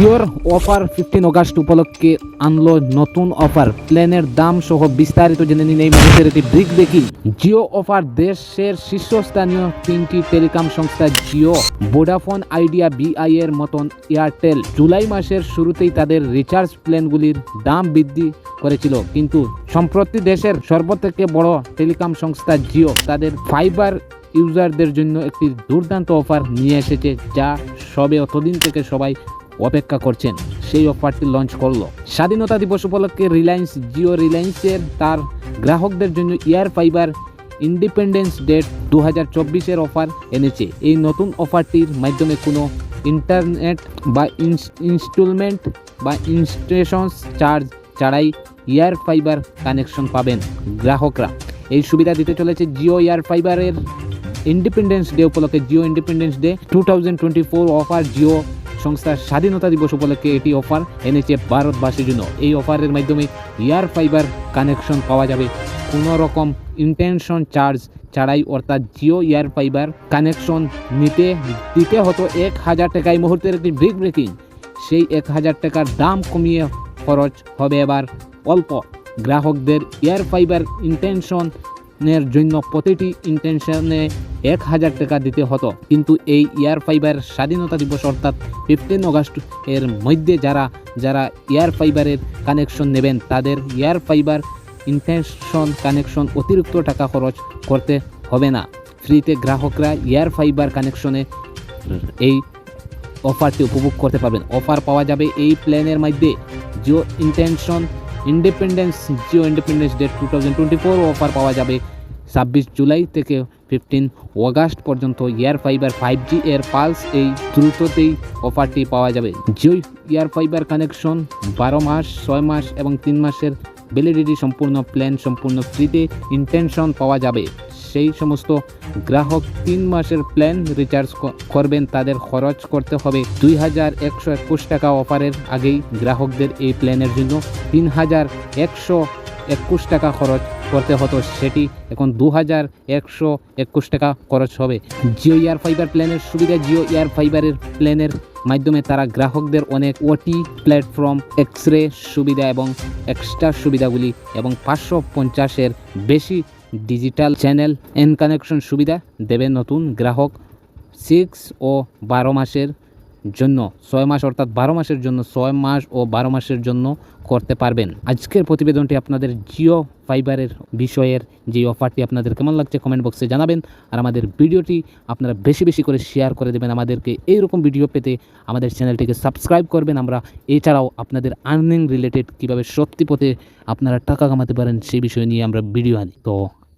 জিওর offer fifteen August উপলক্ষে আনলো নতুন অফার। প্ল্যানের দাম সহ বিস্তারিত জেনে নিন এই মুহূর্তের একটি ব্রিক দেখি। জিও অফার দেশের শীর্ষস্থানীয় তিনটি টেলিকম সংস্থা জিও, ভোডাফোন, আইডিয়া, বিআই এর মতন এয়ারটেল জুলাই মাসের শুরুতেই তাদের রিচার্জ প্ল্যানগুলির দাম বৃদ্ধি করেছিল। কিন্তু সম্প্রতি দেশের সর্বথেকে বড় টেলিকম সংস্থা জিও তাদের ফাইবার ইউজারদের জন্য একটি দুর্দান্ত অফার নিয়ে এসেছে, যা সবে অতদিন থেকে সবাই অপেক্ষা করছেন। সেই অফারটি লঞ্চ করল। স্বাধীনতা দিবস উপলক্ষে রিলায়েন্স জিও রিলায়েন্সের তার গ্রাহকদের জন্য ইয়ার ফাইবার ইন্ডিপেন্ডেন্স ডেট দু হাজার চব্বিশের অফার এনেছে। এই নতুন অফারটির মাধ্যমে কোনো ইন্টারনেট বা ইনস্টলমেন্ট বা ইনস্টেশনস চার্জ ছাড়াই ইয়ার ফাইবার কানেকশন পাবেন গ্রাহকরা। এই সুবিধা দিতে চলেছে জিও ইয়ার ফাইবারের ইন্ডিপেন্ডেন্স ডে উপলক্ষে। Jio independence day two thousand twenty four offer Jio সংস্থার স্বাধীনতা দিবস উপলক্ষে এটি অফার এনেছে ভারতবাসীর জন্য। এই অফারের মাধ্যমে ইয়ার ফাইবার কানেকশন পাওয়া যাবে। কোনো রকম ইন্টেনশন চার্জ ছাড়াই অর্থাৎ জিও ইয়ার ফাইবার কানেকশন নিতে, দিতে হতো এক হাজার টাকা এই মুহূর্তের একটি ব্রিক ব্রেকিং সেই এক হাজার টাকার দাম কমিয়ে খরচ হবে এবার অল্প। গ্রাহকদের এয়ার ফাইবার ইন্টেনশনের জন্য প্রতিটি ইন্টেনশনে এক হাজার টাকা দিতে হতো। কিন্তু এই এয়ার ফাইবার স্বাধীনতা দিবস অর্থাৎ ফিফটিন অগাস্ট এর মধ্যে যারা যারা এয়ার ফাইবারের কানেকশন নেবেন, তাদের এয়ার ফাইবার ইন্টেনশন কানেকশন অতিরিক্ত টাকা খরচ করতে হবে না। ফ্রিতে গ্রাহকরা এয়ার ফাইবার কানেকশনে এই অফারটি উপভোগ করতে পারবেন। অফার পাওয়া যাবে এই প্ল্যানের মধ্যে। Jio intention independence Jio independence day two thousand twenty four offer পাওয়া যাবে। ছাব্বিশ জুলাই থেকে ফিফটিন অগাস্ট পর্যন্ত এয়ার ফাইবার ফাইভ জি এর পালস এই দ্রুততেই অফারটি পাওয়া যাবে। জিও এয়ার ফাইবার কানেকশন বারো মাস, ছয় মাস এবং তিন মাসের ভ্যালিডিটি সম্পূর্ণ প্ল্যান সম্পূর্ণ ফ্রিতে ইন্টেনশন পাওয়া যাবে। সেই সমস্ত গ্রাহক তিন মাসের প্ল্যান রিচার্জ করবেন, তাদের খরচ করতে হবে দুই হাজার একশো একুশ টাকা অফারের আগেই গ্রাহকদের এই প্ল্যানের জন্য তিন হাজার একশো একুশ টাকা খরচ করতে হতো। সেটি এখন দু হাজার একশো একুশ টাকা খরচ হবে। জিও এয়ার ফাইবার প্ল্যানের সুবিধা জিও এয়ার ফাইবারের প্ল্যানের মাধ্যমে তারা গ্রাহকদের অনেক ওটি প্ল্যাটফর্ম এক্স রে সুবিধা এবং এক্সট্রা সুবিধাগুলি এবং পাঁচশো পঞ্চাশের বেশি ডিজিটাল চ্যানেল এন কানেকশন সুবিধা দেবে নতুন গ্রাহক সিক্স ও বারো মাসের জন্য, ছয় মাস অর্থাৎ বারো মাসের জন্য, ছয় মাস ও বারো মাসের জন্য করতে পারবেন। আজকের প্রতিবেদনটি আপনাদের জিও ফাইবারের বিষয়ের যে অফারটি আপনাদের কেমন লাগছে কমেন্ট বক্সে জানাবেন আর আমাদের ভিডিওটি আপনারা বেশি বেশি করে শেয়ার করে দেবেন। আমাদেরকে এইরকম ভিডিও পেতে আমাদের চ্যানেলটিকে সাবস্ক্রাইব করবেন। আমরা এছাড়াও আপনাদের আর্নিং রিলেটেড কীভাবে সত্যি পথে আপনারা টাকা কামাতে পারেন সেই বিষয় নিয়ে আমরা ভিডিও আনি। তো